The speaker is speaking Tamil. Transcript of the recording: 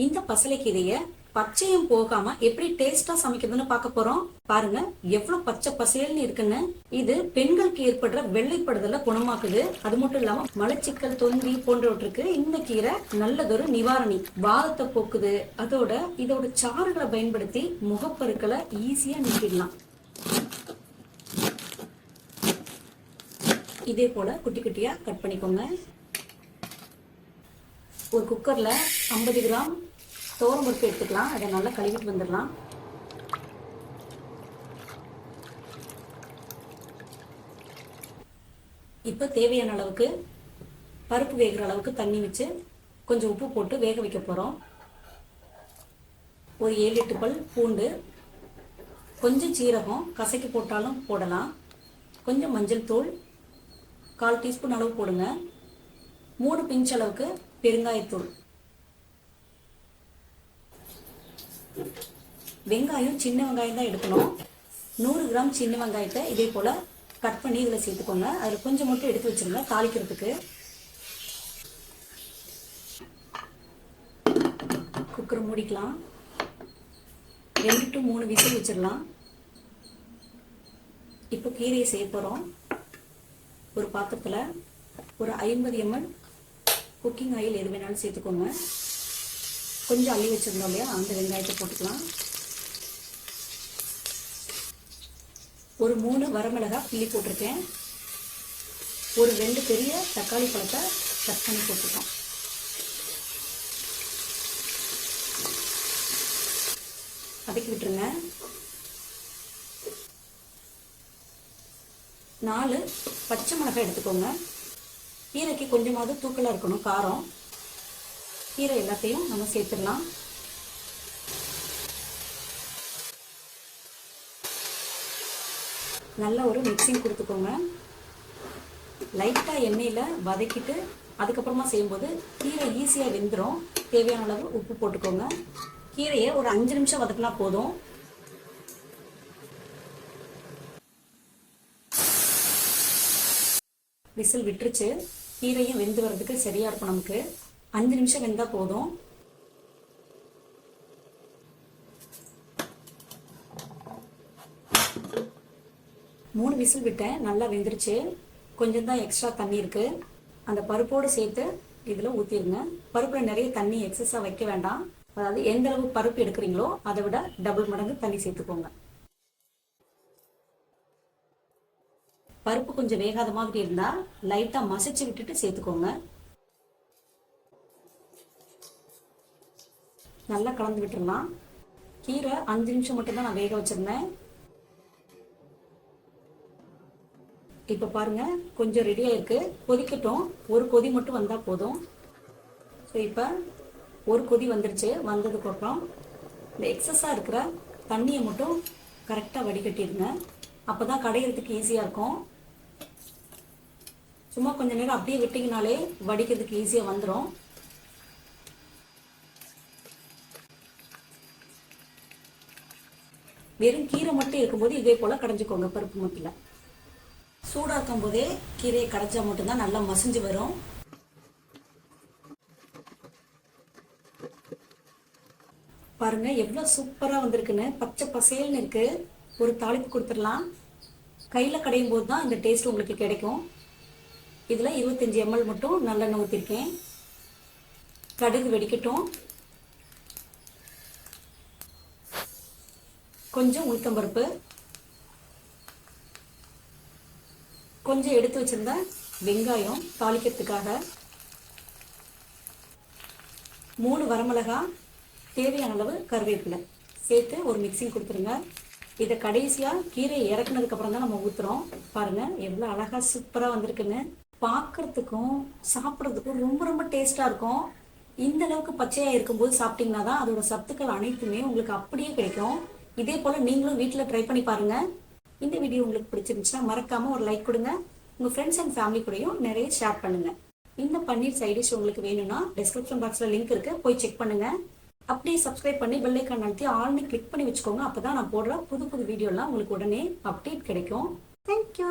இந்த பசலைக்கீரைய பச்சையும் போகாம எப்படி டேஸ்டா சமைக்கிறதுன்னு பார்க்க போறோம். பாருங்க எவ்வளவு பச்சை பசேல்னு இருக்குன்னு. இது பெண்களுக்கு ஏற்படுற வெள்ளைப்படுதல குணமாக்குது. அது மட்டும் இல்லாம மலச்சிக்கல் தொந்தி போன்றவற்றுக்கு இந்த கீரை நல்லதொரு நிவாரணி. வாதத்தை போக்குது. அதோட இதோட சாறுகளை பயன்படுத்தி முகப்பருக்களை ஈஸியா நீக்கிடலாம். இதே போல குட்டி குட்டியா கட் பண்ணிக்கோங்க. ஒரு குக்கரில் ஐம்பது கிராம் தோரம் பருப்பு எடுத்துக்கலாம். அதை நல்லா கழுவிட்டு வந்துடலாம். இப்போ தேவையான அளவுக்கு பருப்பு வேகிற அளவுக்கு தண்ணி வச்சு கொஞ்சம் உப்பு போட்டு வேக வைக்க போகிறோம் ஒரு ஏழு எட்டு பல் பூண்டு கொஞ்சம் சீரகம் கசக்கி போட்டாலும் போடலாம். கொஞ்சம் மஞ்சள் தூள் கால் டீஸ்பூன் அளவு போடுங்க. மூணு பிஞ்ச் அளவுக்கு பெருங்காயத்தூள். வெங்காயம் சின்ன வெங்காயம் தான் எடுக்கணும். நூறு கிராம் சின்ன வெங்காயத்தை இதே போல் கட் பண்ணி இதில் சேர்த்துக்கோங்க. அதில் கொஞ்சம் மட்டும் எடுத்து வச்சுருங்க தாளிக்கிறதுக்கு. குக்கர் மூடிக்கலாம். ரெண்டு டு மூணு விசில் வச்சிடலாம். இப்போ கீரையை செய்ய போகிறோம் ஒரு பாத்திரத்தில் ஒரு ஐம்பது எம்எல் குக்கிங் ஆயில் எது வேணாலும் சேர்த்துக்கோங்க. கொஞ்சம் அள்ளி வச்சுருந்தோம் இல்லையா? அந்த வெங்காயத்தை போட்டுக்கலாம். ஒரு மூணு வரமிளகாய் கிள்ளி போட்டிருக்கேன். ஒரு ரெண்டு பெரிய தக்காளி பழத்தை கட் பண்ணி போட்டுருக்கோம் வதக்கி விட்டுருங்க. நாலு பச்சை மிளகாய் எடுத்துக்கோங்க. கீரைக்கு கொஞ்சமாவது தூக்கலாக இருக்கணும் காரம். கீரை எல்லாத்தையும் நம்ம சேர்த்துடலாம். நல்ல ஒரு மிக்சிங் கொடுத்துக்கோங்க. லைட்டாக எண்ணெயில் வதக்கிட்டு அதுக்கப்புறமா செய்யும்போது கீரை ஈஸியாக வெந்துடும் தேவையான அளவு உப்பு போட்டுக்கோங்க. கீரையை ஒரு அஞ்சு நிமிஷம் வதக்கினா போதும். விசில் விட்டுருச்சு. கீரையும் வெந்து வர்றதுக்கு சரியா இருக்கும் நமக்கு. அஞ்சு நிமிஷம் வெந்தா போதும். மூணு விசில் விட்டேன் நல்லா வெந்துருச்சு. கொஞ்சம் தான் எக்ஸ்ட்ரா தண்ணி இருக்கு. அந்த பருப்போடு சேர்த்து இதில் ஊற்றிடுங்க பருப்பில் நிறைய தண்ணி எக்ஸஸாக வைக்க வேண்டாம். அதாவது எந்த அளவு பருப்பு எடுக்கிறீங்களோ அதை விட டபுள் மடங்கு தண்ணி சேர்த்துக்கோங்க. பருப்பு கொஞ்சம் வேகாத மாதிரி இருந்தா லைட்டா மசிச்சு விட்டுட்டு சேர்த்துக்கோங்க. நல்லா கலந்து விட்டுடலாம் கீரை அஞ்சு நிமிஷம் மட்டும் தான் நான் வேக வச்சிருந்தேன். இப்ப பாருங்க கொஞ்சம் ரெடியாக இருக்குது கொதிக்கட்டும். ஒரு கொதி மட்டும் வந்தா போதும். ஸோ இப்போ ஒரு கொதி வந்துருச்சு. வந்ததுக்கு அப்புறம் இந்த எக்ஸஸாக இருக்கிற தண்ணியை மட்டும் கரெக்டாக வடிகட்டிடுங்க அப்போ தான் கடையிறதுக்கு ஈஸியாக இருக்கும். சும்மா கொஞ்ச நேரம் அப்படியே விட்டிங்கனாலே வடிக்கிறதுக்கு ஈஸியாக வந்துடும் வெறும் கீரை மட்டும் இருக்கும்போது இதே போல் கடைஞ்சிக்கோங்க பருப்பு மட்டில் சூடாக இருக்கும் போதே கீரையை கடைஞ்சா மட்டும்தான் நல்லா மசிஞ்சு வரும். பாருங்க எவ்வளோ சூப்பராக வந்திருக்குன்னு. பச்சை பசேல்னு இருக்குது ஒரு தாளிப்பு கொடுத்துடலாம். கையில் கடையும் போது தான் இந்த டேஸ்ட் உங்களுக்கு கிடைக்கும். இதில் இருபத்தஞ்சி எம்எல் மட்டும் நல்லெண்ணெய் ஊற்றிருக்கேன் கடுகு வெடிக்கட்டும். கொஞ்சம் உளுத்தம்பருப்பு. கொஞ்சம் எடுத்து வச்சிருந்த வெங்காயம் தாளிக்கிறதுக்காக. மூணு வரமிளகா தேவையான அளவு கருவேப்பிலை. சேர்த்து ஒரு மிக்சிங் கொடுத்துருங்க. இதை கடைசியாக கீரையை இறக்குனதுக்கப்புறம் தான் நம்ம ஊற்றுறோம் பாருங்கள் எவ்வளோ அழகாக சூப்பராக வந்திருக்குன்னு. பார்க்கறதுக்கும் சாப்பிட்றதுக்கும் ரொம்ப ரொம்ப டேஸ்ட்டாக இருக்கும். இந்த அளவுக்கு பச்சையாக இருக்கும்போது சாப்பிட்டீங்கன்னா தான் அதோட சத்துக்கள் அனைத்துமே உங்களுக்கு அப்படியே கிடைக்கும். இதே போல் நீங்களும் வீட்டில் ட்ரை பண்ணி பாருங்க. இந்த வீடியோ உங்களுக்கு பிடிச்சிருந்துச்சுன்னா மறக்காம ஒரு லைக் கொடுங்க. உங்க ஃப்ரெண்ட்ஸ் அண்ட் ஃபேமிலி கூடயும் நிறைய ஷேர் பண்ணுங்க. இந்த பன்னீர் சைட் டிஷ் உங்களுக்கு வேணும்னா டிஸ்கிரிப்ஷன் பாக்ஸ்ல லிங்க் இருக்கு. போய் செக் பண்ணுங்க. அப்படியே சப்ஸ்கிரைப் பண்ணி பெல் ஐக்கான் அழுத்தி ஆல்னு கிளிக் பண்ணி வச்சுக்கோங்க. அப்பதான் நான் போடுற புது புது வீடியோலாம் உங்களுக்கு உடனே அப்டேட் கிடைக்கும். தேங்க்யூ